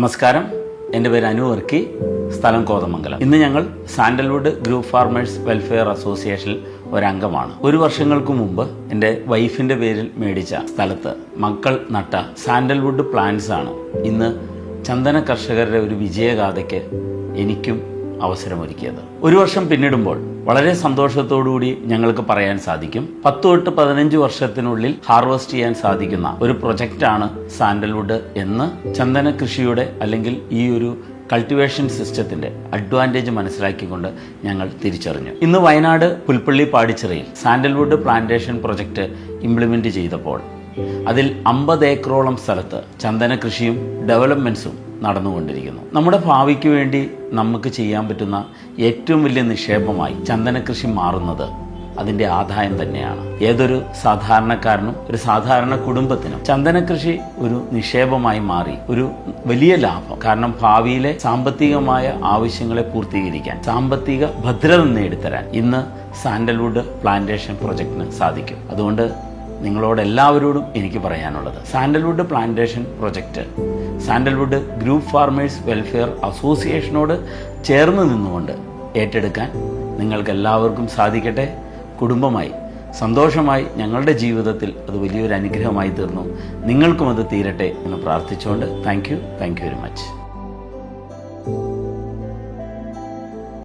നമസ്കാരം. എന്റെ പേര് അനു വർക്കി. സ്ഥലം കോതമംഗലം. ഇന്ന് ഞങ്ങൾ സാൻഡൽവുഡ് ഗ്രൂപ്പ് ഫാർമേഴ്സ് വെൽഫെയർ അസോസിയേഷനിൽ ഒരംഗമാണ്. ഒരു വർഷങ്ങൾക്ക് മുമ്പ് എന്റെ വൈഫിന്റെ പേരിൽ മേടിച്ച സ്ഥലത്ത് മക്കൾ നട്ട സാൻഡൽവുഡ് പ്ലാന്റ്സ് ആണ് ഇന്ന് ചന്ദന കർഷകരുടെ ഒരു വിജയഗാഥയ്ക്ക് എനിക്കും അവസരമൊരുക്കിയത്. ഒരു വർഷം പിന്നിടുമ്പോൾ വളരെ സന്തോഷത്തോടുകൂടി ഞങ്ങൾക്ക് പറയാൻ സാധിക്കും. പത്ത് തൊട്ട് പതിനഞ്ച് വർഷത്തിനുള്ളിൽ ഹാർവെസ്റ്റ് ചെയ്യാൻ സാധിക്കുന്ന ഒരു പ്രൊജക്റ്റാണ് സാൻഡൽവുഡ് എന്ന് ചന്ദന കൃഷിയുടെ അല്ലെങ്കിൽ ഈ ഒരു കൾട്ടിവേഷൻ സിസ്റ്റത്തിന്റെ അഡ്വാന്റേജ് മനസ്സിലാക്കിക്കൊണ്ട് ഞങ്ങൾ തിരിച്ചറിഞ്ഞു. ഇന്ന് വയനാട് പുൽപ്പള്ളി പാടിച്ചിറയിൽ സാൻഡൽവുഡ് പ്ലാന്റേഷൻ പ്രൊജക്ട് ഇംപ്ലിമെന്റ് ചെയ്തപ്പോൾ അതിൽ അമ്പത് ഏക്കറോളം സ്ഥലത്ത് ചന്ദന കൃഷിയും ഡെവലപ്മെന്റ്സും നടന്നുകൊണ്ടിരിക്കുന്നു. നമ്മുടെ ഭാവിക്ക് വേണ്ടി നമുക്ക് ചെയ്യാൻ പറ്റുന്ന ഏറ്റവും വലിയ നിക്ഷേപമായി ചന്ദനകൃഷി മാറുന്നത് അതിന്റെ ആദായം തന്നെയാണ്. ഏതൊരു സാധാരണക്കാരനും ഒരു സാധാരണ കുടുംബത്തിനും ചന്ദനകൃഷി ഒരു നിക്ഷേപമായി മാറി ഒരു വലിയ ലാഭം. കാരണം ഭാവിയിലെ സാമ്പത്തികമായ ആവശ്യങ്ങളെ പൂർത്തീകരിക്കാൻ സാമ്പത്തിക ഭദ്രത നേടിത്തരാൻ ഇന്ന് സാൻഡൽവുഡ് പ്ലാന്റേഷൻ പ്രൊജക്ടിന് സാധിക്കും. അതുകൊണ്ട് നിങ്ങളോട് എല്ലാവരോടും എനിക്ക് പറയാനുള്ളത് sandalwood plantation project sandalwood group farmers welfare അസോസിയേഷനോട് ചേർന്ന് നിന്നുകൊണ്ട് ഏറ്റെടുക്കാൻ നിങ്ങൾക്ക് എല്ലാവർക്കും സാധിക്കട്ടെ. കുടുംബമായി സന്തോഷമായി ഞങ്ങളുടെ ജീവിതത്തിൽ അത് വലിയൊരു അനുഗ്രഹമായി തീർന്നു. നിങ്ങൾക്കും അത് തീരട്ടെ എന്ന് പ്രാർത്ഥിച്ചുകൊണ്ട് thank you thank you very much.